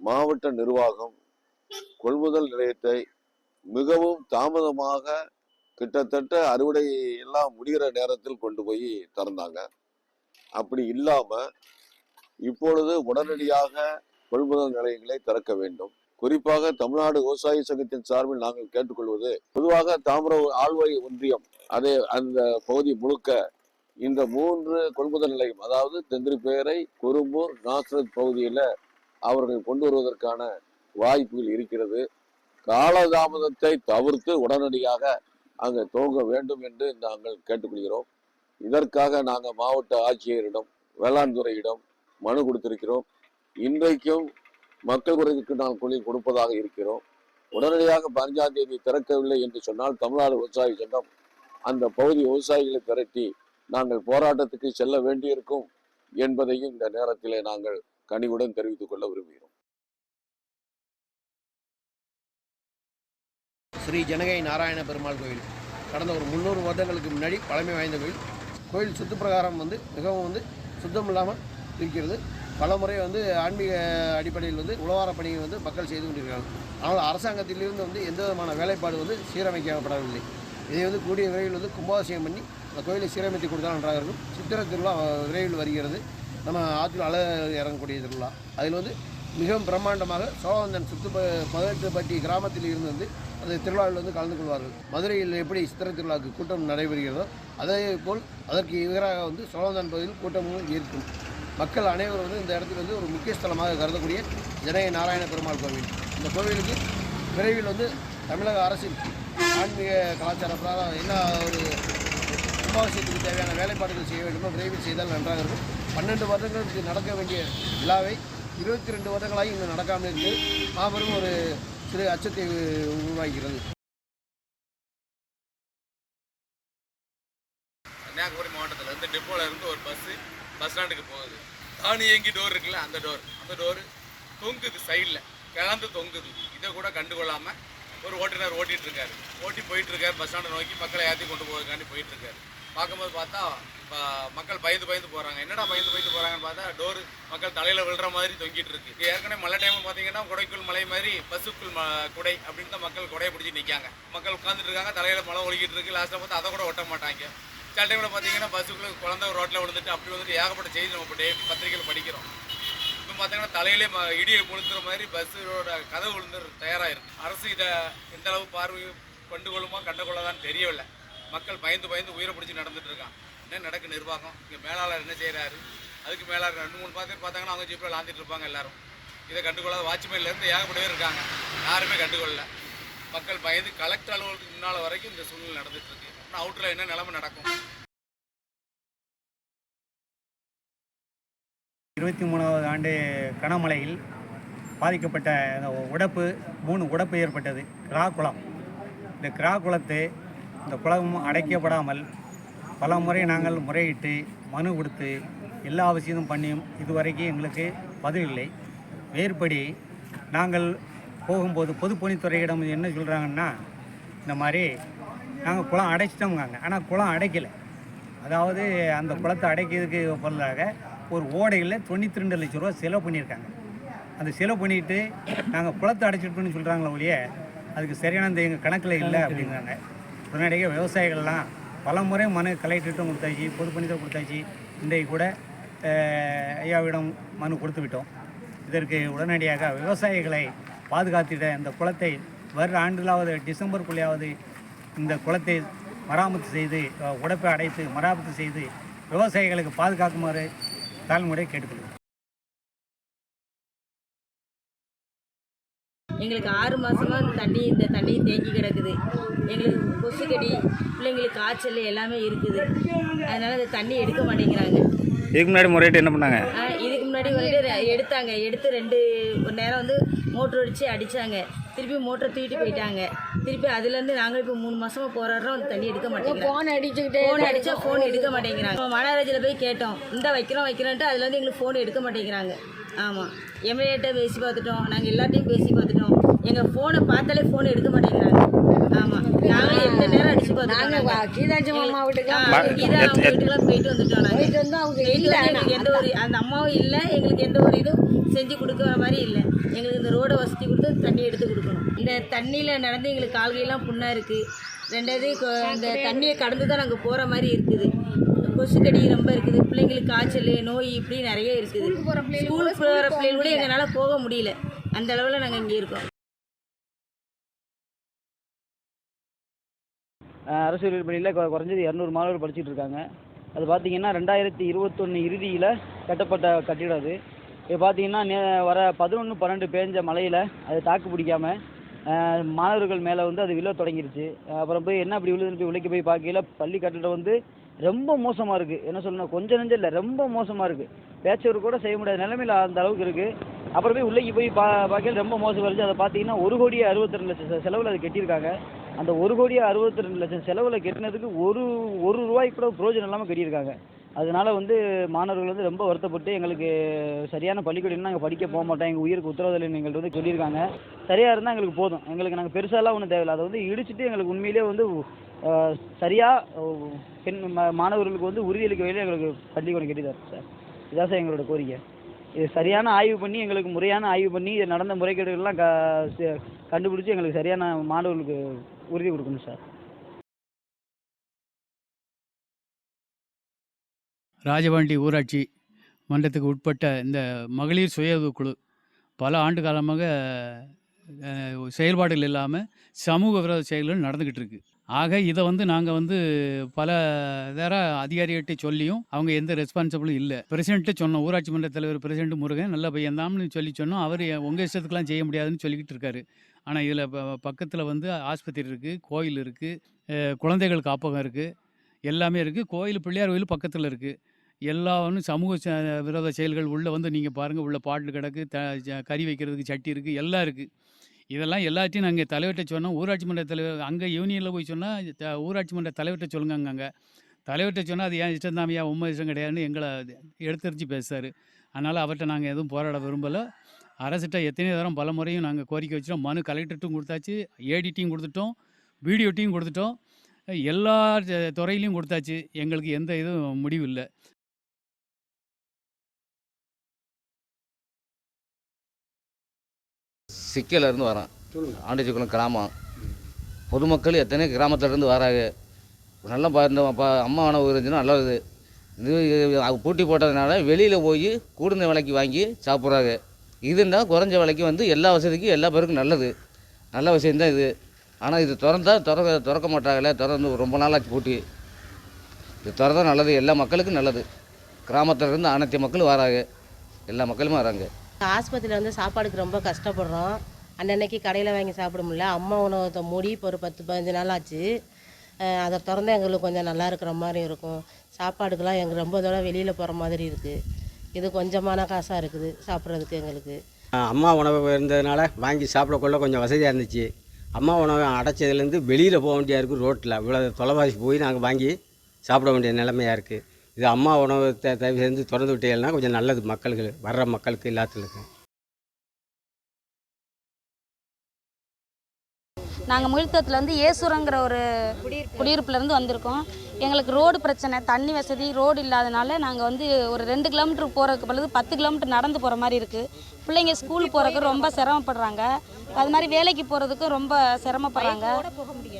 மாவட்ட நிர்வாகம் கொள்முதல் நிலையத்தை மிகவும் தாமதமாக கிட்டத்தட்ட அறுவடை எல்லாம் முடிகிற நேரத்தில் கொண்டு போய் திறந்தாங்க. அப்படி இல்லாம இப்பொழுது உடனடியாக கொள்முதல் நிலையங்களை திறக்க வேண்டும். குறிப்பாக தமிழ்நாடு விவசாய சங்கத்தின் சார்பில் நாங்கள் கேட்டுக்கொள்வது பொதுவாக தாமிர ஆழ்வாய் ஒன்றியம் அதே அந்த பகுதி முழுக்க இந்த மூன்று கொள்முதல் நிலையம் அதாவது தெந்திரிப்பேரை குறும்பூர் நாசரத் பகுதியில் அவர்கள் கொண்டு வருவதற்கான வாய்ப்புகள் இருக்கிறது. காலதாமதத்தை தவிர்த்து உடனடியாக அங்கே துவங்க வேண்டும் என்று நாங்கள் கேட்டுக்கொள்கிறோம். இதற்காக நாங்கள் மாவட்ட ஆட்சியரிடம் வேளாண் துறையிடம் மனு கொடுத்திருக்கிறோம். இன்றைக்கும் மக்கள் குறைக்கு நான் குழி கொடுப்பதாக இருக்கிறோம். உடனடியாக பதினஞ்சாம் தேதி திறக்கவில்லை என்று சொன்னால் தமிழ்நாடு விவசாய சங்கம் அந்த பகுதி விவசாயிகளை திரட்டி நாங்கள் போராட்டத்துக்கு செல்ல வேண்டியிருக்கும் என்பதையும் இந்த நேரத்திலே நாங்கள் கனிவுடன் தெரிவித்துக் கொள்ள விரும்புகிறோம். ஸ்ரீ ஜனகை நாராயண பெருமாள் கோயில். கடந்த ஒரு முந்நூறு வருடங்களுக்கு முன்னாடி பழமை வாய்ந்த கோயில். கோயில் சுற்றுப்பிரகாரம் வந்து மிகவும் வந்து சுத்தம் இல்லாமல் இருக்கிறது. பல முறை வந்து ஆன்மீக அடிப்படையில் வந்து உழவார பணியை வந்து மக்கள் செய்து கொண்டிருக்கிறார்கள். ஆனால் அரசாங்கத்திலிருந்து வந்து எந்த விதமான வேலைப்பாடு வந்து சீரமைக்கப்படவில்லை. இதை வந்து கூடிய விரைவில் வந்து கும்பாபிஷேகம் பண்ணி அந்த கோயிலை சீரமைத்து கொடுத்தால் நன்றாக இருக்கும். சித்திரை திருவிழா விரைவில் வருகிறது. நம்ம ஆற்றில் அலை இறங்கக்கூடிய திருவிழா. அதில் வந்து மிகவும் பிரம்மாண்டமாக சோழவந்தன் சுத்து பதினெட்டுப்பட்டி கிராமத்தில் இருந்து வந்து அந்த திருவிழாவில் வந்து கலந்து கொள்வார்கள். மதுரையில் எப்படி சித்திரை திருவிழாவுக்கு கூட்டம் நடைபெறுகிறதோ அதே போல் அதற்கு எதிராக வந்து சோழந்தன் பகுதியில் கூட்டமும் இருக்கும் மக்கள் அனைவரும் வந்து இந்த இடத்துல வந்து ஒரு முக்கிய ஸ்தலமாக கருதக்கூடிய ஜனக நாராயண பெருமாள் கோவில். இந்த கோவிலுக்கு விரைவில் வந்து தமிழக அரசின் ஆன்மீக கலாச்சார பிரகாரம் என்ன ஒரு கும்பாபிஷேகத்துக்கு தேவையான வேலைப்பாடுகள் செய்ய வேண்டுமோ விரைவில் செய்தால் நன்றாக இருக்கும். பன்னெண்டு வருடங்களுக்கு நடக்க வேண்டிய விழாவை இருபத்தி ரெண்டு வருடங்களாக இங்கு நடக்காமல் இருந்து மாபெரும் ஒரு சிறு அச்சத்தை உருவாக்கிறது கன்னியாகுமரி மாவட்டத்தில் இருந்து டிப்போல இருந்து ஒரு பஸ்ஸு பஸ் ஸ்டாண்டுக்கு போகுது. தானியங்கி டோர் இருக்குல்ல அந்த டோர் அந்த டோர் தொங்குது சைடில் கிளந்து தொங்குது. இதை கூட கண்டுகொள்ளாமல் ஒரு ஓட்டுநர் ஓட்டிட்டு இருக்காரு. ஓட்டி போயிட்டு இருக்காரு பஸ் ஸ்டாண்டை நோக்கி. மக்களை ஏற்றி கொண்டு போவதுக்காண்டி போயிட்டு இருக்காரு. பார்க்கும்போது பார்த்தா மக்கள் பயந்து பயந்து போகிறாங்க என்னடா பயந்து பயந்து போகிறாங்கன்னு பார்த்தா டோர் மக்கள் தலையில் விழுற மாதிரி தொங்கிட்டு இருக்கு. ஏற்கனவே மழை டைம் பார்த்தீங்கன்னா குடைக்குள் மலை மாதிரி பஸ்ஸுக்குள் ம குடை அப்படின்னு தான் மக்கள் குடையை பிடிச்சி நிற்காங்க மக்கள் உட்காந்துட்டு இருக்காங்க தலையில் மழை ஒழுகிட்டு இருக்கு. லாஸ்ட்டில் பார்த்தா அதை கூட ஒட்ட மாட்டாங்க. சில டைமில் பார்த்தீங்கன்னா பஸ்ஸுக்குள்ள குழந்தை ரோட்டில் விழுந்துட்டு அப்படி வந்துட்டு ஏகப்பட்ட செய்தி நம்ம டே பத்திரிகையில் படிக்கிறோம். இப்போ பார்த்தீங்கன்னா தலையிலே ம இடியை விழுந்துற மாதிரி பஸ்ஸோட கதவு விழுந்து தயாராகிருக்கு அரசு இதை எந்த அளவு பார்வை கண்டுகொள்ளுமா கண்டுகொள்ளதான்னு தெரியவில்லை. மக்கள் பயந்து பயந்து உயிரை பிடிச்சி நடந்துட்டு இருக்கான் என்ன நடக்கு நிர்வாகம்? இங்கே மேலாளர் என்ன செய்கிறாரு அதுக்கு மேலாளர் ரெண்டு மூணு பேர் பார்த்தாங்கன்னா அவங்க ஜீப்பில் லாந்திட்டு இருப்பாங்க எல்லாரும். இதை கண்டுகொள்ளாத வாட்ச்மேன்லேருந்து ஏகப்பட்ட பேர் இருக்காங்க. யாருமே கண்டுகொள்ளல. மக்கள் பயந்து கலெக்டர் அலுவலகத்துக்கு முன்னால் வரைக்கும் இந்த சூழ்நிலை நடந்துட்டு இருக்கு. ஆனால் அவுட்டரில் என்ன நிலைமை நடக்கும்? இருபத்தி மூணாவது ஆண்டு கனமழையில் பாதிக்கப்பட்ட உடப்பு மூணு உடப்பு ஏற்பட்டது. கிரா குளம். இந்த கிரா குளத்தை இந்த குளமும் அடைக்கப்படாமல் பல முறை நாங்கள் முறையிட்டு மனு கொடுத்து எல்லா அவசியமும் பண்ணியும் இதுவரைக்கும் எங்களுக்கு பதில் இல்லை. மேற்படி நாங்கள் போகும்போது பொதுப்பணித்துறையிடம் என்ன சொல்கிறாங்கன்னா இந்த மாதிரி நாங்கள் குளம் அடைச்சிட்டோம்ங்க ஆனால் குளம் அடைக்கலை. அதாவது அந்த குளத்தை அடைக்கிறதுக்கு பதிலாக ஒரு ஓடையில் தொண்ணூற்றி ரெண்டு லட்ச ரூபா செலவு பண்ணியிருக்காங்க. அந்த செலவு பண்ணிவிட்டு நாங்கள் குளத்தை அடைச்சிட்டோம்னு சொல்கிறாங்களே ஒழிய அதுக்கு சரியான இந்த எங்கள் கணக்கில் இல்லை அப்படிங்கிறாங்க. உடனடியாக விவசாயிகள்லாம் பல முறை மனு கலெக்டர்கிட்டும் கொடுத்தாச்சு பொதுப்பணித்துறை கொடுத்தாச்சு. இன்றைக்கு கூட ஐயாவிடம் மனு கொடுத்து விட்டோம். இதற்கு உடனடியாக விவசாயிகளை பாதுகாத்திட இந்த குளத்தை வருட ஆண்டிலாவது டிசம்பருக்குள்ளேயாவது இந்த குளத்தை மராமத்து செய்து உடப்பை உடைப்பை அடைத்து மராமத்து செய்து விவசாயிகளுக்கு பாதுகாக்குமாறு தாழ்முறை கேட்டுக்கொள்கிறோம். எங்களுக்கு ஆறு மாசமா இந்த தண்ணி இந்த தண்ணி தேங்கி கிடக்குது. எங்களுக்கு கொசுக்கடி பிள்ளைங்களுக்கு காய்ச்சல் எல்லாமே இருக்குது. அதனால இந்த தண்ணி எடுக்க மாட்டேங்கிறாங்க. இதுக்கு முன்னாடி முறையிட்டு என்ன பண்ணாங்க? இதுக்கு முன்னாடி வந்துட்டு எடுத்தாங்க. எடுத்து ரெண்டு ஒரு நேரம் வந்து மோட்ரு அடித்து அடித்தாங்க திருப்பி மோட்டரை தூக்கிட்டு போயிட்டாங்க. திருப்பி அதுலேருந்து நாங்கள் இப்போ மூணு மாசமா போராடுறோம். அந்த தண்ணி எடுக்க மாட்டேங்கிறாங்க. ஃபோன் அடிச்சுக்கிட்டே ஃபோன் அடித்தா ஃபோன் எடுக்க மாட்டேங்கிறாங்க. மாநகராட்சியில் போய் கேட்டோம். இந்த வைக்கிறோம் வைக்கிறோன்ட்டு அதுலேருந்து எங்களுக்கு ஃபோன் எடுக்க மாட்டேங்கிறாங்க. ஆமாம் எம்எல்ஏட்ட பேசி பார்த்துட்டோம். நாங்கள் எல்லாத்தையும் பேசி பார்த்துட்டோம். எங்கள் ஃபோனை பார்த்தாலே ஃபோன் எடுக்க மாட்டேங்கிறாங்க. ஆமாம் நாங்களும் எந்த நேரம் அடிச்சு நாங்க வா- கீதாஞ்சி மாமா வீட்டுக்கு கீதா அவங்க வீட்டுக்குலாம் போயிட்டு வந்துட்டோம் நாங்க. போயிட்டு வந்து அவங்க போயிட்டு இல்ல வந்து எங்களுக்கு எந்த ஒரு அந்த அம்மாவும் இல்லை. எங்களுக்கு எந்த ஒரு இதுவும் செஞ்சு கொடுக்குற மாதிரி இல்லை. எங்களுக்கு இந்த ரோடை வசதி கொடுத்து தண்ணி எடுத்து கொடுக்கணும். இந்த தண்ணியில் நடந்து எங்களுக்கு கால்கையெல்லாம் புண்ணாக இருக்குது ரெண்டாவது இந்த தண்ணியை கடந்து தான் நாங்கள் போகிற மாதிரி இருக்குது. கொசுக்கடி ரொம்ப இருக்குது. பிள்ளைங்களுக்கு காய்ச்சல் நோய் இப்படி நிறைய இருக்குது. ஸ்கூல் போகிற பிள்ளைங்க கூட எங்களால் போக முடியல. அந்த அளவில் நாங்கள் இங்கே இருக்கோம். அரசு பள்ளியில் குறைஞ்சது இரநூறு மாணவர்கள் படிச்சுட்டு இருக்காங்க. அது பார்த்தீங்கன்னா ரெண்டாயிரத்தி இருபத்தொன்று இறுதியில் கட்டப்பட்ட கட்டிடம் அது. இப்போ பார்த்தீங்கன்னா நே வர பதினொன்று பன்னெண்டு பேஞ்ச மழையில் அது தாக்கு பிடிக்காம அஹ் மாணவர்கள் மேலே வந்து அது விழ தொடங்கிருச்சு. அப்புறம் போய் என்ன அப்படி விழுதுன்னு போய் உழைக்க போய் பார்க்கையில பள்ளி கட்டிடம் வந்து ரொம்ப மோசமாக இருக்குது என்ன சொல்லணும் கொஞ்சம் நெஞ்சம் இல்லை ரொம்ப மோசமாக இருக்குது பேச்சவர் கூட செய்ய முடியாத நிலைமையில் அந்த அளவுக்கு இருக்குது அப்புறம் போய் உள்ளேக்கு போய் பா பார்க்கல ரொம்ப மோசமாக இருந்துச்சு. அதை பார்த்தீங்கன்னா ஒரு கோடியே அறுபத்தி ரெண்டு லட்சம் செலவில் அது கட்டியிருக்காங்க. அந்த ஒரு கோடியே அறுபத்தி ரெண்டு லட்சம் செலவில் கட்டினதுக்கு ஒரு ஒரு ரூபாய்க்கு கூட பிரோஜனம் இல்லாமல் கட்டியிருக்காங்க. அதனால வந்து மாணவர்கள் வந்து ரொம்ப வருத்தப்பட்டு எங்களுக்கு சரியான பள்ளிக்கூடம் நாங்கள் படிக்க போக மாட்டோம். எங்கள் உயிருக்கு உத்தரவாதம் இல்லைன்னு எங்கள்கிட்ட வந்து சொல்லியிருக்காங்க. சரியாக இருந்தால் எங்களுக்கு போதும். எங்களுக்கு நாங்கள் பெருசாலாம் ஒன்றும் தேவையில்லை. அதை வந்து இடிச்சிட்டு எங்களுக்கு உண்மையிலேயே வந்து சரியாக பெண் மாணவர்களுக்கு வந்து உறுதியளிக்க வகையில் எங்களுக்கு பள்ளிக்கூடம் கட்டி சார். இதான் சார் எங்களோட கோரிக்கை. இது சரியான ஆய்வு பண்ணி எங்களுக்கு முறையான ஆய்வு பண்ணி இது நடந்த முறைகேடுகள்லாம் க கண்டுபிடிச்சி எங்களுக்கு சரியான மாணவர்களுக்கு உறுதி கொடுக்கணும் சார். ராஜபாண்டி ஊராட்சி மன்றத்துக்கு உட்பட்ட இந்த மகளிர் சுய குழு பல ஆண்டு காலமாக செயல்பாடுகள் இல்லாமல் சமூக விரோத செயல்கள் நடந்துக்கிட்டு இருக்கு. ஆக இதை வந்து நாங்கள் வந்து பல தர அதிகாரிகிட்ட சொல்லியும் அவங்க எந்த ரெஸ்பான்சிபிளும் இல்லை. பிரசிடென்ட்டு சொன்னோம் ஊராட்சி மன்ற தலைவர் பிரசிடென்ட் முருகன் நல்ல பையன்தான்னு சொல்லி சொன்னோம். அவர் உங்கள் இஷ்டத்துக்கெலாம் செய்ய முடியாதுன்னு சொல்லிக்கிட்டு இருக்காரு. ஆனால் இதில் பக்கத்தில் வந்து ஆஸ்பத்திரி இருக்குது கோயில் இருக்குது குழந்தைகள் காப்பகம் இருக்குது எல்லாமே இருக்குது கோயில் பிள்ளையார் கோயில் பக்கத்தில் இருக்குது எல்லா சமூக ச- விரோத செயல்கள் உள்ளே வந்து நீங்கள் பாருங்கள் உள்ள பாட்டில் கிடக்கு த ஜ- கறி வைக்கிறதுக்கு சட்டி இருக்குது எல்லாம் இருக்குது இதெல்லாம் எல்லாத்தையும் நாங்கள் தலைவர்கிட்ட சொன்னோம் ஊராட்சி மன்ற தலைவர் அங்கே யூனியனில் போய் சொன்னால் ஊராட்சி மன்ற தலைவர்கிட்ட சொல்லுங்க அங்கே. தலைவர்கிட்ட சொன்னால் அது ஏன் இஷ்டம் தாமியா உண்மை இஷ்டம் கிடையாதுன்னு எங்களை எடுத்தறிஞ்சு பேசுறாரு. அதனால் அவர்கிட்ட நாங்கள் எதுவும் போராட விரும்பலை. அரசிட்ட எத்தனை தரம் பல முறையும் நாங்கள் கோரிக்கை வச்சிட்டோம். மனு கலெக்டர்ட்டும் கொடுத்தாச்சு ஏடிட்டையும் கொடுத்துட்டோம் பிடிஓட்டையும் கொடுத்துட்டோம். எல்லா துறையிலையும் கொடுத்தாச்சு. எங்களுக்கு எந்த இதுவும் முடிவு இல்லை சிக்கல இருந்து வரோம் ஆண்டிச்சிக்குளம் கிராமம். பொதுமக்கள் எத்தனை கிராமத்துல இருந்து வராங்க. நல்ல பா இந்த பா அம்மா உணவு இருந்துச்சுன்னா நல்லது. இது பூட்டி போட்டதுனால வெளியில் போய் கூடுந்த விலைக்கு வாங்கி சாப்பிட்றாங்க. இதுன்னா குறைஞ்ச விலைக்கு வந்து எல்லா வசதிக்கும் எல்லா பேருக்கும் நல்லது. நல்ல விஷயம்தான் இது. ஆனால் இது திறந்தா திறக்க திறக்க மாட்டாங்களே திறந்து ரொம்ப நாளாச்சு பூட்டி. இது திறந்தா நல்லது. எல்லா மக்களுக்கும் நல்லது. கிராமத்துல இருந்து அனைத்து மக்களும் வராங்க. எல்லா மக்களுமே வராங்க. ஆஸ்பத்திரியில் வந்து சாப்பாடுக்கு ரொம்ப கஷ்டப்படுறோம். அன்னன்னைக்கு கடையில் வாங்கி சாப்பிட முடியல. அம்மா உணவகத்தை மூடி இப்போ ஒரு பத்து பதினஞ்சு நாள் ஆச்சு. அதை திறந்து எங்களுக்கு கொஞ்சம் நல்லா இருக்கிற மாதிரி இருக்கும். சாப்பாடுக்கெல்லாம் எங்கள் ரொம்ப தூரம் வெளியில் போகிற மாதிரி இருக்குது இது கொஞ்சமான காசாக இருக்குது சாப்பிட்றதுக்கு எங்களுக்கு. அம்மா உணவு இருந்ததுனால வாங்கி சாப்பிடக்குள்ள கொஞ்சம் வசதியாக இருந்துச்சு. அம்மா உணவு அடைச்சதுலேருந்து வெளியில் போக வேண்டியா இருக்குது ரோட்டில் இவ்வளோ தொலைவாசி போய் நாங்கள் வாங்கி சாப்பிட வேண்டிய நிலைமையாக இருக்குது இது அம்மா உணவு த தயவு செஞ்சு திறந்து விட்டீங்கன்னா கொஞ்சம் நல்லது மக்களுக்கு வர்ற மக்களுக்கு எல்லாத்துக்கும். நாங்கள் முழுத்தத்துலேருந்து ஏசுரங்கிற ஒரு குடியிருப்புலேருந்து வந்திருக்கோம். எங்களுக்கு ரோடு பிரச்சனை தண்ணி வசதி ரோடு இல்லாதனால நாங்கள் வந்து ஒரு ரெண்டு கிலோமீட்டர் போகிறதுக்கு பொழுது பத்து கிலோமீட்டர் நடந்து போகிற மாதிரி இருக்குது பிள்ளைங்க ஸ்கூல் போகிறதுக்கு ரொம்ப சிரமப்படுறாங்க. அது மாதிரி வேலைக்கு போகிறதுக்கு ரொம்ப சிரமப்படுறாங்க.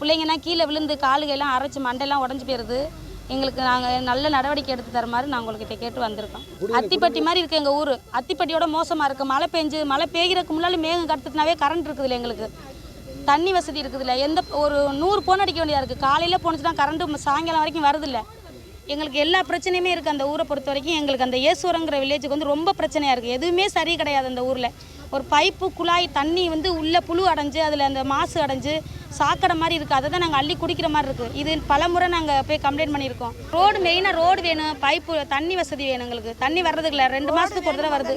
பிள்ளைங்கன்னா கீழே விழுந்து காலுகையெல்லாம் அரைச்சி மண்டையெல்லாம் உடஞ்சி போயிடுது எங்களுக்கு நாங்கள் நல்ல நடவடிக்கை எடுத்து தர மாதிரி நாங்கள் உங்கள்கிட்ட கேட்டு வந்திருக்கோம். அத்திப்பட்டி மாதிரி இருக்குது எங்கள் ஊர். அத்திப்பட்டியோட மோசமாக இருக்குது மழை பெஞ்சு மழை பெய்கிறதுக்கு முன்னாடி மேகம் கடுத்துனாவே கரண்ட் இருக்குதுல்ல எங்களுக்கு. தண்ணி வசதி இருக்குதுல்ல. எந்த ஒரு நூறு போன் அடிக்க வேண்டியதாக இருக்குது காலையில் போனுச்சுன்னா கரண்ட்டு சாயங்காலம் வரைக்கும் வருதில்ல. எங்களுக்கு எல்லா பிரச்சனையுமே இருக்குது அந்த ஊரை பொறுத்த வரைக்கும். எங்களுக்கு அந்த ஏசுவரங்கிற வில்லேஜுக்கு வந்து ரொம்ப பிரச்சனையாக இருக்குது எதுவுமே சரி கிடையாது அந்த ஊரில். ஒரு பைப்பு குழாய் தண்ணி வந்து உள்ள புழு அடைஞ்சு அதில் அந்த மாசு அடைஞ்சு சாக்கடை மாதிரி இருக்குது அதை தான் நாங்கள் அள்ளி குடிக்கிற மாதிரி இருக்குது இது பல முறை நாங்கள் போய் கம்ப்ளைண்ட் பண்ணியிருக்கோம். ரோடு மெயினாக ரோடு வேணும். பைப்பு தண்ணி வசதி வேணும் எங்களுக்கு. தண்ணி வர்றதுக்கு இல்லை. ரெண்டு மாதத்துக்கு ஒரு தடவை வருது.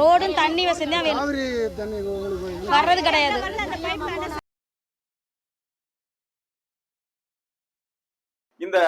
ரோடும் தண்ணி வசதி தான் வேணும் வர்றது கிடையாது. இந்த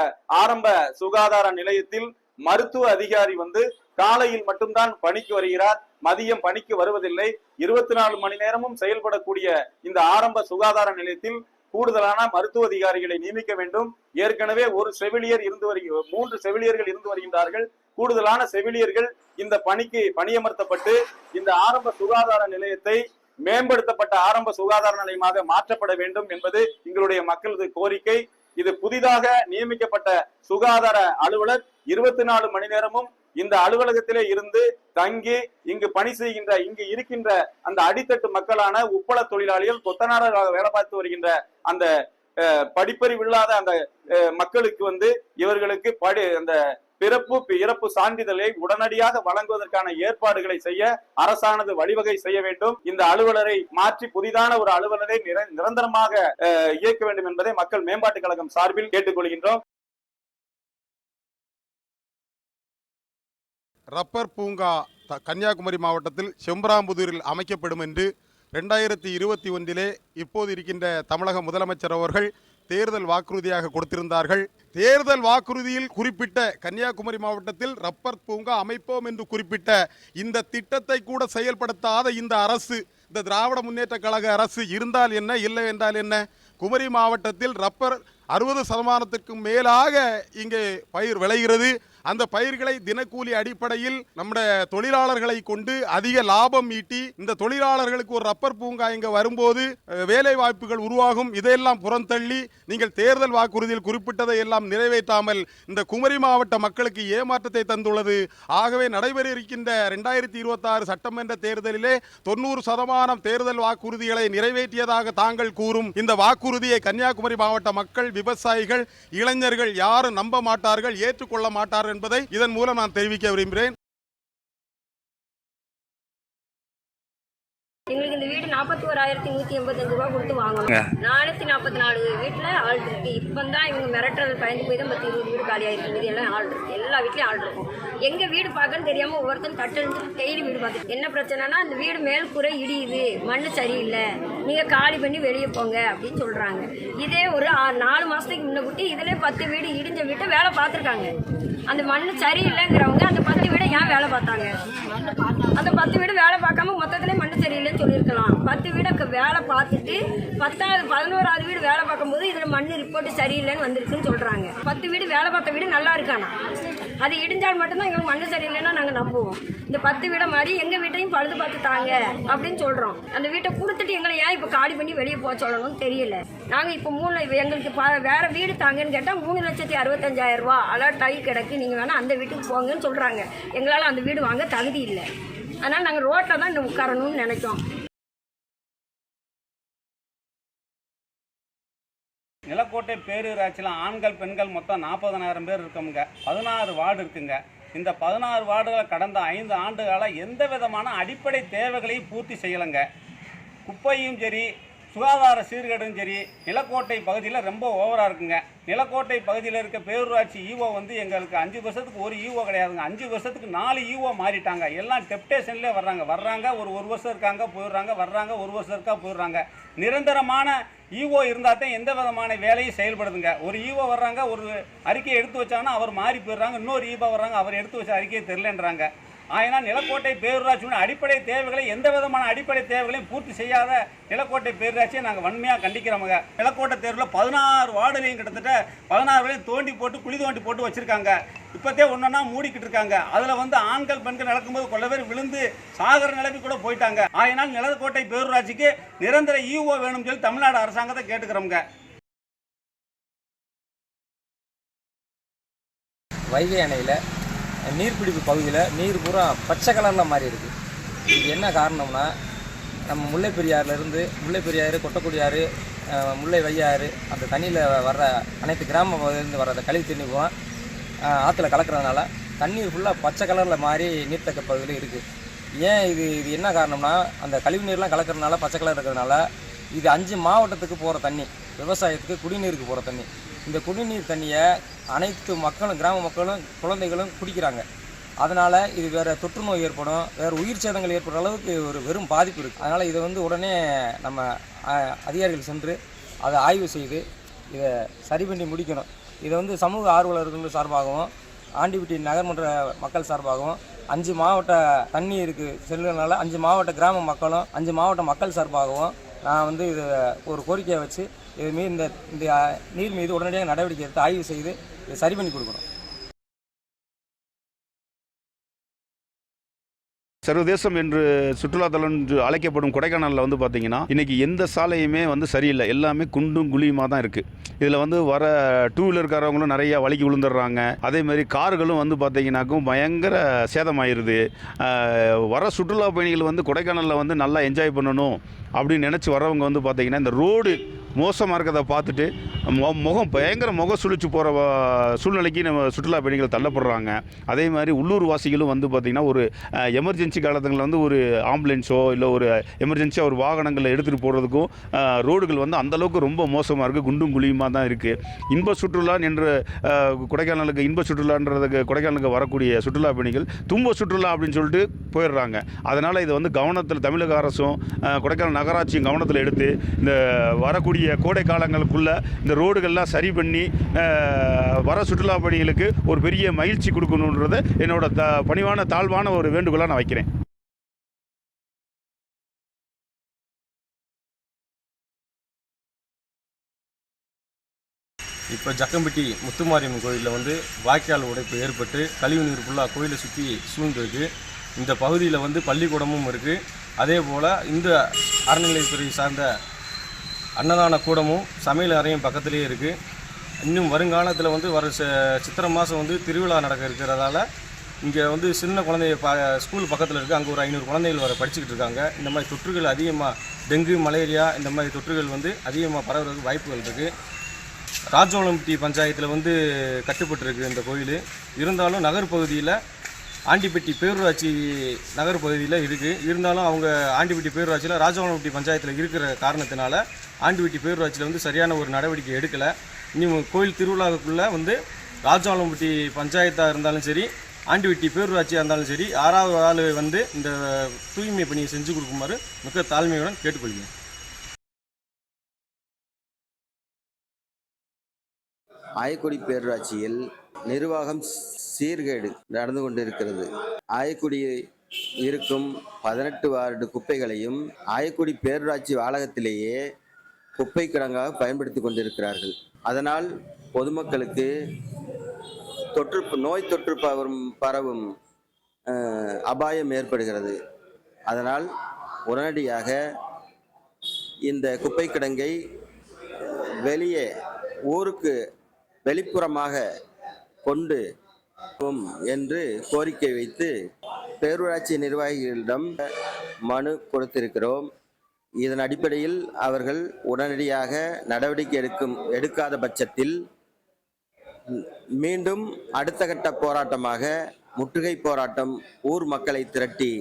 ஆரம்ப சுகாதார நிலையத்தில் மருத்துவ அதிகாரி வந்து காலையில் மட்டும்தான் பணிக்கு வருகிறார். மதியம் பணிக்கு வருவதில்லை. இருபத்தி நாலு மணி நேரமும் செயல்படக்கூடிய இந்த ஆரம்ப சுகாதார நிலையத்தில் கூடுதலான மருத்துவ அதிகாரிகளை நியமிக்க வேண்டும். ஏற்கனவே ஒரு செவிலியர் இருந்து வருகிற மூன்று செவிலியர்கள் இருந்து வருகின்றார்கள். கூடுதலான செவிலியர்கள் இந்த பணிக்கு பணியமர்த்தப்பட்டு இந்த ஆரம்ப சுகாதார நிலையத்தை மேம்படுத்தப்பட்ட ஆரம்ப சுகாதார நிலையமாக மாற்றப்பட வேண்டும் என்பது எங்களுடைய மக்களது கோரிக்கை. இது புதிதாக நியமிக்கப்பட்ட சுகாதார அலுவலர் இருபத்தி நாலு மணி நேரமும் இந்த அலுவலகத்திலே இருந்து தங்கி இங்கு பணி செய்கின்ற இங்கு இருக்கின்ற அந்த அடித்தட்டு மக்களான உப்பள தொழிலாளிகள் கொத்தனாரர்களாக வேலை பார்த்து வருகின்ற அந்த படிப்பறிவு இல்லாத அந்த மக்களுக்கு வந்து இவர்களுக்கு படி அந்த பிறப்பு இறப்பு சான்றிதழை உடனடியாக வழங்குவதற்கான ஏற்பாடுகளை செய்ய அரசானது வழிவகை செய்ய வேண்டும். இந்த அலுவலரை மாற்றி புதிதான ஒரு அலுவலரை நிர- நிரந்தரமாக அஹ், இயக்க வேண்டும் என்பதை மக்கள் மேம்பாட்டுக் கழகம் சார்பில் கேட்டுக்கொள்கின்றோம். ரப்பர் பூங்கா த கன்னியாகுமரி மாவட்டத்தில் செம்பராம்புதூரில் அமைக்கப்படும் என்று ரெண்டாயிரத்தி இருபத்தி ஒன்றிலே இப்போது இருக்கின்ற தமிழக முதலமைச்சர் அவர்கள் தேர்தல் வாக்குறுதியாக கொடுத்திருந்தார்கள். தேர்தல் வாக்குறுதியில் குறிப்பிட்ட கன்னியாகுமரி மாவட்டத்தில் ரப்பர் பூங்கா அமைப்போம் என்று குறிப்பிட்ட இந்த திட்டத்தை கூட செயல்படுத்தாத இந்த அரசு இந்த திராவிட முன்னேற்ற கழக அரசு இருந்தால் என்ன இல்லை என்றால் என்ன? குமரி மாவட்டத்தில் ரப்பர் அறுபது சதமானத்திற்கும் மேலாக இங்கே பயிர் விளைகிறது. அந்த பயிர்களை தினக்கூலி அடிப்படையில் நம்முடைய தொழிலாளர்களை கொண்டு அதிக லாபம் ஈட்டி இந்த தொழிலாளர்களுக்கு ஒரு ரப்பர் பூங்கா இங்க வரும்போது வேலை வாய்ப்புகள் உருவாகும். இதையெல்லாம் புறந்தள்ளி நீங்கள் தேர்தல் வாக்குறுதியில் குறிப்பிட்டதை எல்லாம் நிறைவேற்றாமல் இந்த குமரி மாவட்ட மக்களுக்கு ஏமாற்றத்தை தந்துள்ளது. ஆகவே நடைபெற இருக்கின்ற ரெண்டாயிரத்தி இருபத்தி ஆறு சட்டமன்ற தேர்தலிலே தொண்ணூறு சதமானம் தேர்தல் வாக்குறுதிகளை நிறைவேற்றியதாக தாங்கள் கூறும். இந்த வாக்குறுதியை கன்னியாகுமரி மாவட்ட மக்கள் விவசாயிகள் இளைஞர்கள் யாரும் நம்ப மாட்டார்கள் ஏற்றுக்கொள்ள மாட்டார்கள் என்பதை இதன் மூலம் நான் தெரிவிக்க விரும்புகிறேன். எங்களுக்கு இந்த வீடு நாற்பத்தி ஓராயிரத்தி நூற்றி எண்பத்தஞ்சு ரூபா கொடுத்து வாங்கணும். நானூற்றி நாற்பத்தி நாலு வீட்டில் ஆள் இருக்கு. இப்போ தான் இவங்க மிரட்டல் பயந்து போய் தான் பத்து இருபது வீடு காலியாக இருக்கு மீதி எல்லாம் ஆள் இருக்கு. எல்லா வீட்லையும் ஆள் இருக்கும். எங்க வீடு பார்க்கன்னு தெரியாம ஒவ்வொருத்தரும் தட்டழிஞ்சு டெய்லி வீடு பார்த்து என்ன பிரச்சனைனா அந்த வீடு மேல் கூரை இடியுது மண்ணு சரியில்லை. நீங்க காலி பண்ணி வெளியே போங்க அப்படின்னு சொல்றாங்க. இதே ஒரு நாலு மாசத்துக்கு முன்ன கூட்டி இதுல பத்து வீடு இடிஞ்ச வீட்டை வேலை பார்த்துருக்காங்க. அந்த மண்ணு சரியில்லைங்கிறவங்க அந்த பத்து வீடை ஏன் வேலை பார்த்தாங்க? அந்த பத்து வீடு வேலை பார்க்காம மொத்தத்துலேயே மண்ணு சரியில்லைன்னு சொல்லியிருக்கலாம். பத்து வீடை வேலை பார்த்துட்டு பத்தாவது பதினோராவது வீடு வேலை பார்க்கும்போது இதில் மண் ரிப்போர்ட் சரியில்லைன்னு வந்திருக்குன்னு சொல்கிறாங்க பத்து வீடு வேலை பார்த்த வீடு நல்லா இருக்கானா? அது இடிஞ்சால் மட்டும்தான் எங்களுக்கு மண் சரியில்லைன்னா நாங்கள் நம்புவோம். இந்த பத்து வீடை மாதிரி எங்கள் வீட்டையும் பழுது பார்த்து தாங்க அப்படின்னு சொல்கிறோம் அந்த வீட்டை கொடுத்துட்டு எங்களை ஏன் இப்போ காலி பண்ணி வெளியே போக சொல்லணும்னு தெரியல. நாங்கள் இப்போ மூணு எங்களுக்கு வேறு வீடு தாங்கன்னு கேட்டால் மூணு லட்சத்தி அறுபத்தஞ்சாயிரம் ரூபா. அலர்ட் ஆகி கிடக்கு. நீங்கள் வேணால் அந்த வீட்டுக்கு போங்கன்னு சொல்கிறாங்க எங்களால் அந்த வீடு வாங்க தகுதி இல்லை. அதனால் நாங்கள் ரோட்டில் தான் இந்த உட்காரணும்னு நினைக்கோம் நிலக்கோட்டை பேரூராட்சியில் ஆண்கள் பெண்கள் மொத்தம் நாற்பதனாயிரம் பேர் இருக்கோமுங்க. பதினாறு வார்டு இருக்குங்க. இந்த பதினாறு வார்டுகளை கடந்த ஐந்து ஆண்டுகளாக எந்த விதமான அடிப்படை தேவைகளையும் பூர்த்தி செய்யலைங்க. குப்பையும் சரி சுகாதார சீர்கேடும் சரி நிலக்கோட்டை பகுதியில் ரொம்ப ஓவராக இருக்குங்க. நிலக்கோட்டை பகுதியில் இருக்க பேரூராட்சி ஈஓ வந்து எங்களுக்கு அஞ்சு வருஷத்துக்கு ஒரு ஈஓ கிடையாதுங்க. அஞ்சு வருஷத்துக்கு நாலு ஈஓ மாறிட்டாங்க. எல்லாம் டெப்டேஷன்லேயே வர்றாங்க. வர்றாங்க ஒரு ஒரு வருஷம் இருக்காங்க போயிடுறாங்க வர்றாங்க ஒரு வருஷம் இருக்கா போயிடுறாங்க. நிரந்தரமான ஈஓ இருந்தால் தான் எந்த விதமான வேலையும் செயல்படுதுங்க. ஒரு ஈஓ வர்றாங்க ஒரு அறிக்கையை எடுத்து வச்சாங்கன்னா அவர் மாறி போயிடுறாங்க. இன்னொரு ஈஓ வர்றாங்க அவர் எடுத்து வச்ச அறிக்கையை தெரிலன்றாங்க ஆயினா நிலக்கோட்டை பேரூராட்சியோட அடிப்படை தேவைகளை எந்த விதமான அடிப்படை தேவைகளையும் பூர்த்தி செய்யாத நிலக்கோட்டை பேரூராட்சியை நாங்கள் வன்மையாக கண்டிக்கிறோமுங்க நிலக்கோட்டை தேர்வில் பதினாறு வார்டுலையும் கிட்டத்தட்ட பதினாறு வரையும் தோண்டி போட்டு குழி தோண்டி போட்டு வச்சுருக்காங்க. இப்போத்தே ஒன்றா மூடிக்கிட்டு இருக்காங்க. அதில் வந்து ஆண்கள் பெண்கள் நடக்கும்போது கொள்ள பேர் விழுந்து சாகர நிலைமை கூட போயிட்டாங்க. ஆயினால் நிலக்கோட்டை பேரூராட்சிக்கு நிரந்தர இஓ வேணும்னு சொல்லி தமிழ்நாடு அரசாங்கத்தை கேட்டுக்கிறோங்க வைகை அணையில் நீர்பிடிப்பு பகுதியில் நீர் பூரா பச்சை கலரில் மாறி இருக்குது இது என்ன காரணம்னா நம்ம முல்லை பெரியாறுலேருந்து முல்லை பெரியாறு கொட்டக்குடியாறு முல்லை வையாறு அந்த தண்ணியில் வர்ற அனைத்து கிராம பகுதியிலேருந்து வர்ற அந்த கழிவு தண்ணி பூரா ஆற்றுல கலக்கிறதுனால தண்ணீர் ஃபுல்லாக பச்சை கலரில் மாறி நீர்த்தக்க பகுதியில் இருக்குது ஏன் இது இது என்ன காரணம்னா அந்த கழிவு நீர்லாம் கலக்கிறதுனால பச்சை கலர் இருக்கிறதுனால இது அஞ்சு மாவட்டத்துக்கு போகிற தண்ணி விவசாயத்துக்கு குடிநீருக்கு போகிற தண்ணி. இந்த குடிநீர் தண்ணியை அனைத்து மக்களும் கிராம மக்களும் குழந்தைகளும் குடிக்கிறாங்க. அதனால் இது வேறு தொற்று நோய் ஏற்படும் வேறு உயிர் சேதங்கள் ஏற்படுற அளவுக்கு ஒரு வெறும் பாதிப்பு இருக்குது அதனால் இதை வந்து உடனே நம்ம அதிகாரிகள் சென்று அதை ஆய்வு செய்து இதை சரி பண்ணி முடிக்கணும். இதை வந்து சமூக ஆர்வலர்கள் சார்பாகவும் ஆண்டிபட்டி நகர்மன்ற மக்கள் சார்பாகவும் அஞ்சு மாவட்ட தண்ணீருக்கு செல்லுறதுனால அஞ்சு மாவட்ட கிராம மக்களும் அஞ்சு மாவட்ட மக்கள் சார்பாகவும் நான் வந்து இது ஒரு கோரிக்கையை வச்சு இது மீது இந்த இந்த நீர் மீது உடனடியாக நடவடிக்கை எடுத்து ஆய்வு செய்து இதை சரி பண்ணி கொடுக்கணும். சர்வதேசம் என்று சுற்றுலாத்தலம் என்று அழைக்கப்படும் கொடைக்கானலில் வந்து பார்த்தீங்கன்னா இன்றைக்கி எந்த சாலையுமே வந்து சரியில்லை. எல்லாமே குண்டும் குழியுமாக தான் இருக்குது இதில் வந்து வர டூ வீலர்காரவங்களும் நிறையா வலிக்கு விழுந்துடுறாங்க. அதே மாதிரி கார்களும் வந்து பார்த்தீங்கன்னாக்கும் பயங்கர சேதமாயிருது. வர சுற்றுலா பயணிகள் வந்து கொடைக்கானலில் வந்து நல்லா என்ஜாய் பண்ணணும் அப்படின்னு நினச்சி வரவங்க வந்து பார்த்தீங்கன்னா இந்த ரோடு மோசமாக இருக்கிறத பார்த்துட்டு மு- முகம் பயங்கர முக சுழிச்சு போகிற சூழ்நிலைக்கு நம்ம சுற்றுலா பயணிகள் தள்ளப்படுறாங்க. அதே மாதிரி உள்ளூர் வாசிகளும் வந்து பார்த்திங்கன்னா ஒரு எமர்ஜென்சி காலத்துங்களில் வந்து ஒரு ஆம்புலன்ஸோ இல்லை ஒரு எமர்ஜென்சியாக ஒரு வாகனங்களை எடுத்துகிட்டு போகிறதுக்கும் ரோடுகள் வந்து அந்தளவுக்கு ரொம்ப மோசமாக இருக்குது குண்டும் குழியுமாக தான் இருக்குது இன்ப சுற்றுலா என்று கொடைக்கானலுக்கு இன்ப சுற்றுலான்றதுக்கு கொடைக்கானலுக்கு வரக்கூடிய சுற்றுலா பயணிகள் தும்ப சுற்றுலா அப்படின்னு சொல்லிட்டு போயிடுறாங்க. அதனால் இதை வந்து கவனத்தில் தமிழக அரசும் கொடைக்கானல் நகராட்சியும் கவனத்தில் எடுத்து இந்த வரக்கூடிய கோடை காலங்களுக்குள்ள இந்த ரோடுகள்லாம் சரி பண்ணி வர சுற்றுலா பயணிகளுக்கு ஒரு பெரிய மகிழ்ச்சி கொடுக்கணுன்றதை என்னோட த பணிவான தாழ்வான ஒரு வேண்டுகோளாக நான் வைக்கிறேன். இப்போ ஜக்கம்பட்டி முத்துமாரியம்மன் கோயிலில் வந்து வாய்க்கால் உடைப்பு ஏற்பட்டு கழிவு நீர் ஃபுல்லாக கோயிலை சுற்றி சூழ்ந்திருக்கு. இந்த பகுதியில் வந்து பள்ளிக்கூடமும் இருக்குது அதே போல் இந்த அறநிலையத்துறை சார்ந்த அன்னதான கூடமும் சமையல் அறையும் பக்கத்துலேயே இருக்குது இன்னும் வருங்காலத்தில் வந்து வர ச சித்திரை மாதம் வந்து திருவிழா நடக்க இருக்கிறதால இங்கே வந்து சின்ன குழந்தைய ப ஸ்கூல் பக்கத்தில் இருக்குது அங்கே ஒரு ஐநூறு குழந்தைகள் வர படிச்சுக்கிட்டு இருக்காங்க. இந்த மாதிரி தொற்றுகள் அதிகமாக டெங்கு மலேரியா இந்த மாதிரி தொற்றுகள் வந்து அதிகமாக பரவுறதுக்கு வாய்ப்புகள் இருக்குது ராஜோளம்பட்டி பஞ்சாயத்தில் வந்து கட்டுப்பட்டிருக்கு இந்த கோயில். இருந்தாலும் நகர்பகுதியில் ஆண்டிப்பட்டி பேரூராட்சி நகர்பகுதியில் இருக்குது இருந்தாலும் அவங்க ஆண்டிப்பட்டி பேரூராட்சியில் ராஜவனப்பட்டி பஞ்சாயத்தில் இருக்கிற காரணத்தினால ஆண்டிப்பட்டி பேரூராட்சியில் வந்து சரியான ஒரு நடவடிக்கை எடுக்கலை. இன்னும் கோயில் திருவிழாவுக்குள்ளே வந்து ராஜவனப்பட்டி பஞ்சாயத்தாக இருந்தாலும் சரி ஆண்டிவட்டி பேரூராட்சியாக இருந்தாலும் சரி ஆறாவது ஆள் வந்து இந்த தூய்மை பணியை செஞ்சு கொடுக்குமாறு மிக தாழ்மையுடன் கேட்டுக்கொள்கிறேன். ஆயக்குடி பேரூராட்சியில் நிர்வாகம் சீர்கேடு நடந்து கொண்டிருக்கிறது. ஆயக்குடி இருக்கும் பதினெட்டு வார்டு குப்பைகளையும் ஆயக்குடி பேரூராட்சி வளாகத்திலேயே குப்பை கிடங்காக பயன்படுத்தி கொண்டிருக்கிறார்கள். அதனால் பொதுமக்களுக்கு தொற்று நோய் தொற்று பரவும் பரவும் அபாயம் ஏற்படுகிறது. அதனால் உடனடியாக இந்த குப்பை கிடங்கை வெளியே ஊருக்கு வெளிப்புறமாக கொண்டு போம் என்று கோரிக்கை வைத்து பேரூராட்சி நிர்வாகிகளிடம் மனு கொடுத்திருக்கிறோம். இதன் அடிப்படையில் அவர்கள் உடனடியாக நடவடிக்கை எடுக்கும் எடுக்காத பட்சத்தில் மீண்டும் அடுத்த கட்ட போராட்டமாக முற்றுகை போராட்டம் ஊர் மக்களை திரட்டி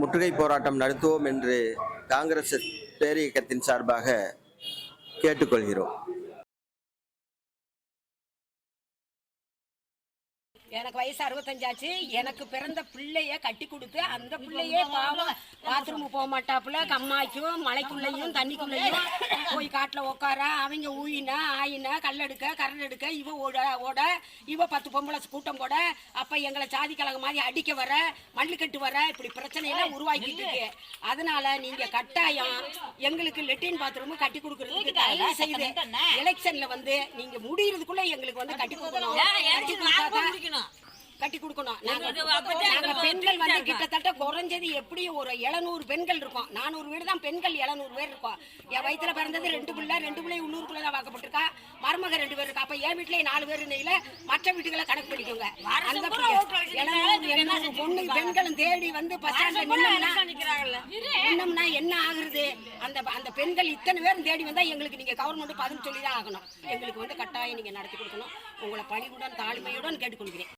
முற்றுகை போராட்டம் நடத்துவோம் என்று காங்கிரஸ் பேரியக்கத்தின் சார்பாக கேட்டுக்கொள்கிறோம். எனக்கு வயசு அறுபத்தஞ்சாச்சு. எனக்கு பிறந்த பிள்ளைய கட்டி கொடுத்து அந்த பிள்ளையே பாவம் பாத்ரூம் போக மாட்டாப்புல. கம்மாய்க்கும் மலைக்குள்ளேயும் தண்ணிக்குள்ளேயும். போய் காட்டில் உட்கார அவங்க ஊயினா ஆயினா கல்லெடுக்க கரண்ட் எடுக்க இவ ஓட ஓட இவ பத்து பொம்பளை கூட்டம் போட அப்ப எங்களை சாதி கழகம் மாதிரி அடிக்க வர மல்லுக்கட்டு வர இப்படி பிரச்சனையெல்லாம் உருவாக்கிட்டு இருக்கு. அதனால நீங்க கட்டாயம் எங்களுக்கு லெட்டின் பாத்ரூம் கட்டி கொடுக்கறதுக்கு தயவு செய்து எலெக்ஷன்ல வந்து நீங்க முடியறதுக்குள்ள எங்களுக்கு வந்து கட்டி கொடுக்கணும். கட்டி கொடுக்கணும். நாங்க பெண்கள் வந்து கிட்டத்தட்ட குறைஞ்சது எப்படியும் ஒரு எழுநூறு பெண்கள் இருக்கோம். நானூறு வீடு தான் பெண்கள் எழுநூறு பேர் இருக்கோம். என் வயித்துல பிறந்தது ரெண்டு பிள்ளை ரெண்டு பிள்ளை உள்ளூருக்குள்ள தான் வாக்கப்பட்டிருக்கா மருமக ரெண்டு பேர் இருக்கா. அப்ப என் வீட்டுல நாலு பேர் நிலையில மற்ற வீட்டுகளை கணக்கு பண்ணிக்கோங்க. அந்த எழுநூறு பொண்ணு பெண்களும் தேடி வந்து பஸ் நின்னோம்னா என்ன ஆகுறது? அந்த அந்த பெண்கள் இத்தனை பேரும் தேடி வந்தா எங்களுக்கு நீங்க கவர்மெண்ட் பதில் சொல்லி தான் ஆகணும். எங்களுக்கு வந்து கட்டாயம் நீங்க நடத்தி கொடுக்கணும். உங்களை பணிவுடன் தாழ்மையுடன் கேட்டுக்கொள்கிறேன்.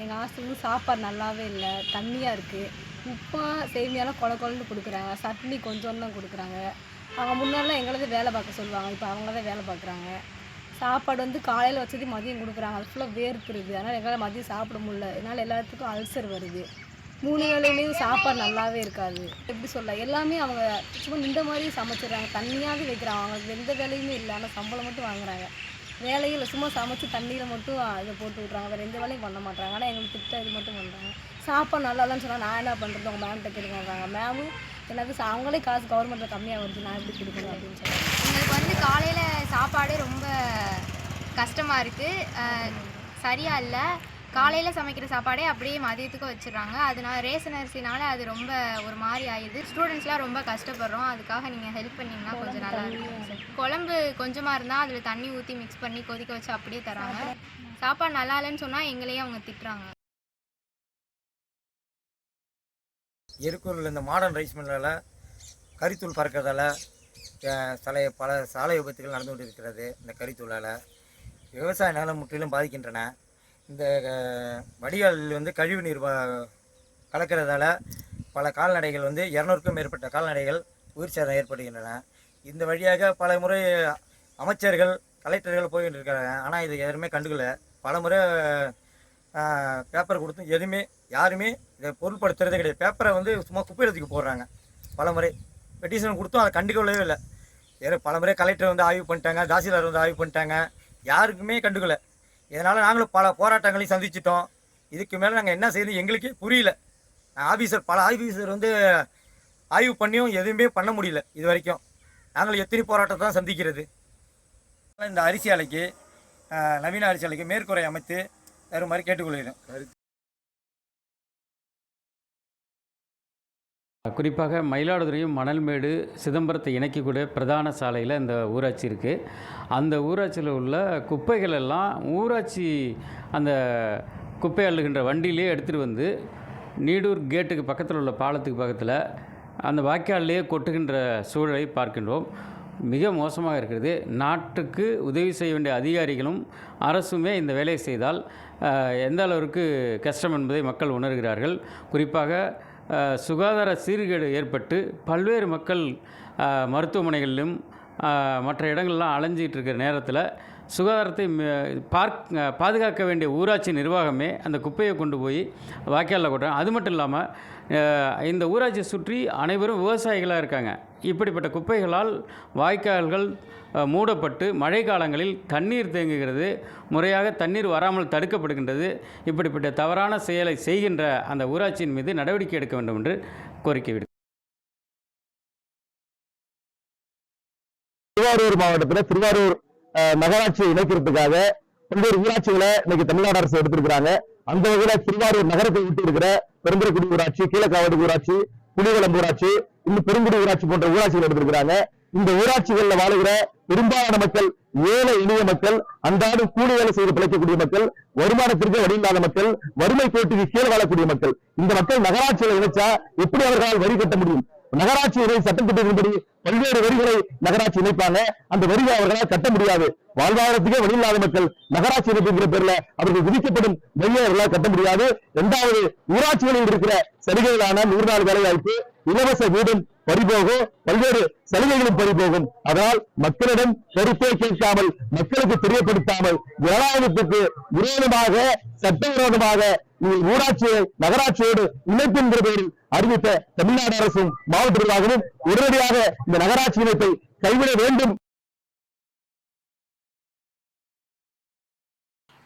எங்கள் ஹாஸ்டலில் சாப்பாடு நல்லாவே இல்லை தண்ணியாக இருக்குது உப்பா சேமியாலாம் கொல கொலன்னு கொடுக்குறாங்க. சட்னி கொஞ்சம் தான் கொடுக்குறாங்க. அவங்க முன்னாடிலாம் எங்களது வேலை பார்க்க சொல்லுவாங்க. இப்போ அவங்க தான் வேலை பார்க்குறாங்க. சாப்பாடு வந்து காலையில் வச்சது மதியம் கொடுக்குறாங்க. அது ஃபுல்லாக வேர்க்குறது. அதனால் எங்களால் மதியம் சாப்பிட முடியல. இதனால் எல்லாத்துக்கும் அல்சர் வருது. மூணு வேலையிலையும் சாப்பாடு நல்லாவே இருக்காது. எப்படி சொல்ல? எல்லாமே அவங்க சும்மா இந்த மாதிரி சமைச்சிடுறாங்க. தண்ணியாகவே வைக்கிறாங்க. அவங்களுக்கு எந்த வேலையுமே இல்லை. ஆனால் சம்பளம் மட்டும் வாங்குறாங்க. வேலையில் சும்மா சமைச்சு தண்ணியில் மட்டும் இதை போட்டு விட்றாங்க. வேறு எந்த வேலையும் பண்ண மாட்டாங்க ஆனால் எங்களுக்கு திட்டம் இது மட்டும் பண்ணுறாங்க சாப்பாடு நல்லா இல்லைன்னு சொன்னால் நான் என்ன பண்ணுறது உங்கள் மேம்கிட்ட கேட்டுக்கிறாங்க மேமும் எனக்கு அவங்களே காசு கவர்மெண்ட்டில் கம்மியாக வருது. நான் எப்படி கொடுக்கணும் அப்படின்னு சொல்லி. எங்களுக்கு வந்து காலையில் சாப்பாடு ரொம்ப கஷ்டமாக இருக்குது சரியாக இல்லை. காலையில் சமைக்கிற சாப்பாடே அப்படியே மதியத்துக்கு வச்சிடுறாங்க. அதனால ரேஷன் அரிசினால அது ரொம்ப ஒரு மாதிரி ஆயிடுது. ஸ்டூடெண்ட்ஸ்லாம் ரொம்ப கஷ்டப்படுறோம். அதுக்காக நீங்கள் ஹெல்ப் பண்ணிங்கன்னா கொஞ்சம் நல்லா இருக்கும். குழம்பு கொஞ்சமாக இருந்தால் அதில் தண்ணி ஊற்றி மிக்ஸ் பண்ணி கொதிக்க வச்சு அப்படியே தராங்க. சாப்பாடு நல்லா இல்லைன்னு சொன்னால் எங்களையே அவங்க திட்டுறாங்க. எருக்கூரில் இந்த மாடர்ன் ரைஸ் மில்லில் கரித்தூள் பறக்கிறதால சில பல சாலை விபத்துகள் நடந்து கொண்டு இருக்கிறது இந்த கரித்தூளால் விவசாய நிலம் முற்றிலும் பாதிக்கின்றன. இந்த வடிகால் வந்து கழிவு நீர் கலக்கிறதால பல கால்நடைகள் வந்து இரநூறுக்கும் மேற்பட்ட கால்நடைகள் உயிர் சேதம் ஏற்படுகின்றன. இந்த வழியாக பல முறை அமைச்சர்கள் கலெக்டர்கள் போய்கிட்டு இருக்காங்க ஆனால் இது யாருமே கண்டுக்கல. பல முறை பேப்பர் கொடுத்தும் எதுவுமே யாருமே இதை பொருட்படுத்துறதே கிடையாது. பேப்பரை வந்து சும்மா குப்பையிடத்துக்கு போடுறாங்க. பல முறை. பெட்டிஷன் கொடுத்தும் அதை கண்டுக்கொள்ளவே இல்லை. யாரும் பல முறை கலெக்டர் வந்து ஆய்வு பண்ணிட்டாங்க தாசில்தார் வந்து ஆய்வு பண்ணிட்டாங்க. யாருக்குமே கண்டுக்கலை. இதனால் நாங்களும் பல போராட்டங்களையும் சந்திச்சிட்டோம். இதுக்கு மேலே நாங்கள் என்ன செய்யணும் எங்களுக்கே புரியல. ஆஃபீஸர் பல ஆஃபீஸர் வந்து ஆய்வு பண்ணியும் எதுவுமே பண்ண முடியல இது வரைக்கும். நாங்கள் எத்தனை போராட்டத்தை தான் சந்திக்கிறது. இந்த அரிசி ஆலைக்கு நவீன அரிசி ஆலைக்கு மேற்கூரை அமைத்து தருமாறு கேட்டுக்கொள்கிறோம் குறிப்பாக மயிலாடுதுறையும் மணல்மேடு சிதம்பரத்தை இணைக்கக்கூடிய பிரதான சாலையில் இந்த ஊராட்சி இருக்குது அந்த ஊராட்சியில் உள்ள குப்பைகள் எல்லாம் ஊராட்சி அந்த குப்பை அள்ளுகின்ற வண்டியிலே எடுத்துகிட்டு வந்து நீடூர் கேட்டுக்கு பக்கத்தில் உள்ள பாலத்துக்கு பக்கத்தில் அந்த வாய்க்காலிலேயே கொட்டுகின்ற சூழலை பார்க்கின்றோம். மிக மோசமாக இருக்கிறது. நாட்டுக்கு உதவி செய்ய வேண்டிய அதிகாரிகளும் அரசுமே இந்த வேலையை செய்தால் எந்த அளவிற்கு கஷ்டம் என்பதை மக்கள் உணர்கிறார்கள். குறிப்பாக சுகாதார சீர்கேடு ஏற்பட்டு பல்வேறு மக்கள் மருத்துவமனைகளிலும் மற்ற இடங்கள்லாம் அலைஞ்சிட்டு இருக்கிற நேரத்தில் சுகாதாரத்தை பார்க் பாதுகாக்க வேண்டிய ஊராட்சி நிர்வாகமே அந்த குப்பையை கொண்டு போய் வாய்க்காலில் கொட்டுறாங்க. அது மட்டும் இல்லாமல் இந்த ஊராட்சியை சுற்றி அனைவரும் விவசாயிகளாக இருக்காங்க. இப்படிப்பட்ட குப்பைகளால் வாய்க்கால்கள் மூடப்பட்டு மழை காலங்களில் தண்ணீர் தேங்குகிறது. முறையாக தண்ணீர் வராமல் தடுக்கப்படுகின்றது. இப்படிப்பட்ட தவறான செயலை செய்கின்ற அந்த ஊராட்சியின் மீது நடவடிக்கை எடுக்க வேண்டும் என்று கோரிக்கை விடு திருவாரூர் மாவட்டத்தில் திருவாரூர் நகராட்சியை இணைக்கிறதுக்காக பல்வேறு ஊராட்சிகளை இன்னைக்கு தமிழ்நாடு அரசு எடுத்திருக்கிறாங்க. அந்த வகையில திருவாரூர் நகரத்தை விட்டு இருக்கிற பெருந்துறைக்குடி ஊராட்சி கீழக்காவடி ஊராட்சி புலிவளம் ஊராட்சி இன்னும் பெருங்குடி ஊராட்சி போன்ற ஊராட்சிகள் எடுத்திருக்கிறாங்க. இந்த ஊராட்சிகள்ல வாழுகிற பெரும்பாலான மக்கள் ஏழை எளிய மக்கள் அன்றாடம் கூலி வேலை செய்து பிழைக்கக்கூடிய மக்கள் வருமானத்திற்கு வழி இல்லாத மக்கள் வறுமை கோட்டுக்கு கீழே வாழக்கூடிய மக்கள். இந்த மக்கள் நகராட்சியில் இணைச்சா எப்படி அவர்களால் வரி கட்ட முடியும்? நகராட்சி இணை சட்டத்திட்டத்தின்படி பல்வேறு வரிகளை நகராட்சி இணைப்பாங்க. அந்த வரியை அவர்களால் கட்ட முடியாது. வாழ்வாதாரத்துக்கே வழி இல்லாத மக்கள் நகராட்சி இணைப்புங்கிற பேர்ல அவர்கள் விதிக்கப்படும் வரியை அவர்களால் கட்ட முடியாது. இரண்டாவது ஊராட்சிகளில் இருக்கிற சலுகைகளான நூறு நாள் வேலை வாய்ப்பு இலவச வீடும் பறிபோகும். பல்வேறு சலுகைகளும் பறிபோகும். அதனால் மக்களிடம் கருத்தை கேட்காமல் மக்களுக்கு தெரியப்படுத்தாமல் ஜனநாயகத்துக்கு விரோதமாக சட்டவிரோதமாக ஊராட்சியை நகராட்சியோடு இணைப்பு என்கிற பெயரில் அறிவித்த தமிழ்நாடு அரசும் மாவட்ட நிர்வாகமும் உடனடியாக இந்த நகராட்சி இணைப்பை கைவிட வேண்டும்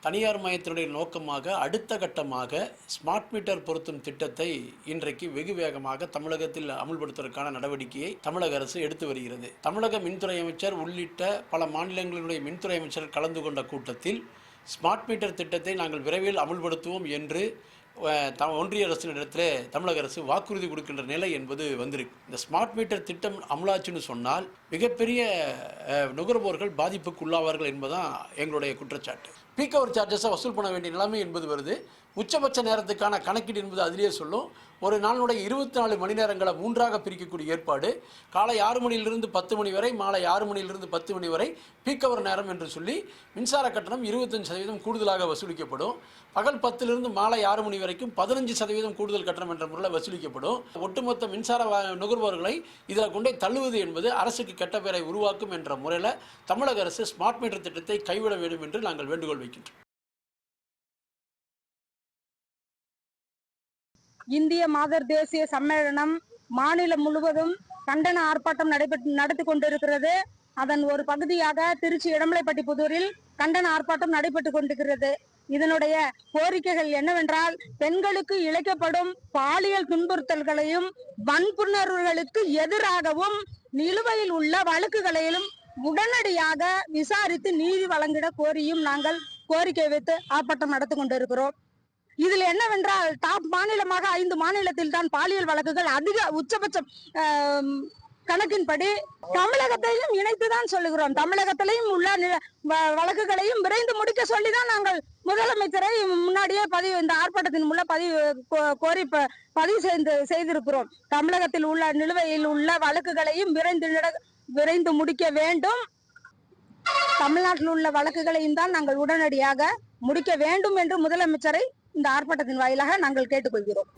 தனியார் மையத்தினுடைய நோக்கமாக அடுத்த கட்டமாக ஸ்மார்ட் மீட்டர் பொருத்தும் திட்டத்தை இன்றைக்கு வெகு வேகமாக தமிழகத்தில் அமுல்படுத்துவதற்கான நடவடிக்கையை தமிழக அரசு எடுத்து வருகிறது. தமிழக மின்துறை அமைச்சர் உள்ளிட்ட பல மாநிலங்களினுடைய மின்துறை அமைச்சர் கலந்து கொண்ட கூட்டத்தில் ஸ்மார்ட் மீட்டர் திட்டத்தை நாங்கள் விரைவில் அமுல்படுத்துவோம் என்று த ஒன்றிய அரசினிடத்தில் தமிழக அரசு வாக்குறுதி கொடுக்கின்ற நிலை என்பது வந்திருக்கு. இந்த ஸ்மார்ட் மீட்டர் திட்டம் அமலாச்சுன்னு சொன்னால் மிகப்பெரிய நுகர்வோர்கள் நுகர்வோர்கள் பாதிப்புக்குள்ளாவார்கள் என்பதுதான் எங்களுடைய குற்றச்சாட்டு. பீக் அவர் சார்ஜஸை வசூல் பண்ண வேண்டிய நிலைமை என்பது வருது. உச்சபட்ச நேரத்துக்கான கணக்கீடு என்பது அதிலேயே சொல்லும். ஒரு நாளினுடைய இருபத்தி நாலு மணி நேரங்களை மூன்றாக பிரிக்கக்கூடிய ஏற்பாடு. காலை ஆறு மணியிலிருந்து பத்து மணி வரை மாலை ஆறு மணியிலிருந்து பத்து மணி வரை பீக் அவர் நேரம் என்று சொல்லி மின்சார கட்டணம் இருபத்தஞ்சு சதவீதம் கூடுதலாக வசூலிக்கப்படும். பகல் பத்திலிருந்து மாலை ஆறு மணி வரைக்கும் பதினஞ்சு சதவீதம் கூடுதல் கட்டணம் என்ற முறையில் வசூலிக்கப்படும். ஒட்டுமொத்த மின்சார நுகர்வோர்களை இதில் கொண்டே தள்ளுவது என்பது அரசுக்கு கெட்ட பெயரை உருவாக்கும் என்ற முறையில் தமிழக அரசு ஸ்மார்ட் மீட்டர் திட்டத்தை கைவிட வேண்டும் என்று நாங்கள் வேண்டுகோள் வைக்கின்றோம். இந்திய மாதர் தேசிய சம்மேளனம் மாநிலம் முழுவதும் கண்டன ஆர்ப்பாட்டம் நடைபெற்று நடத்தி கொண்டிருக்கிறது. அதன் ஒரு பகுதியாக திருச்சி இடமலைப்பட்டி புதூரில் கண்டன ஆர்ப்பாட்டம் நடைபெற்று கொண்டிருக்கிறது. இதனுடைய கோரிக்கைகள் என்னவென்றால் பெண்களுக்கு இழைக்கப்படும் பாலியல் துன்புறுத்தல்களையும் வன்புணர்வுகளுக்கு எதிராகவும் நிலுவையில் உள்ள வழக்குகளையும் உடனடியாக விசாரித்து நீதி வழங்கிட கோரியும் நாங்கள் கோரிக்கை வைத்து ஆர்ப்பாட்டம் நடத்தி கொண்டிருக்கிறோம். இதில் என்னவென்றால் டாப் மாநிலமாக ஐந்து மாநிலத்தில் தான் பாலியல் வழக்குகள் அதிக உச்சபட்சம் கணக்கின்படி தமிழகத்தையும் இணைத்துதான் சொல்லுகிறோம். தமிழகத்திலையும் உள்ள வ- வழக்குகளையும் விரைந்து முடிக்க சொல்லி தான் நாங்கள் முதலமைச்சரை முன்னாடியே பதிவு இந்த ஆர்ப்பாட்டத்தின் மூலம் பதிவு கோ- கோரி ப- பதிவு செய்து செய்திருக்கிறோம். தமிழகத்தில் உள்ள நிலுவையில் உள்ள வழக்குகளையும் விரைந்து விரைந்து முடிக்க வேண்டும். தமிழ்நாட்டில் உள்ள வழக்குகளையும் தான் நாங்கள் உடனடியாக முடிக்க வேண்டும் என்று முதலமைச்சரை இந்த ஆர்ப்பாட்டத்தின் வாயிலாக நாங்கள் கேட்டுக்கொள்கிறோம்.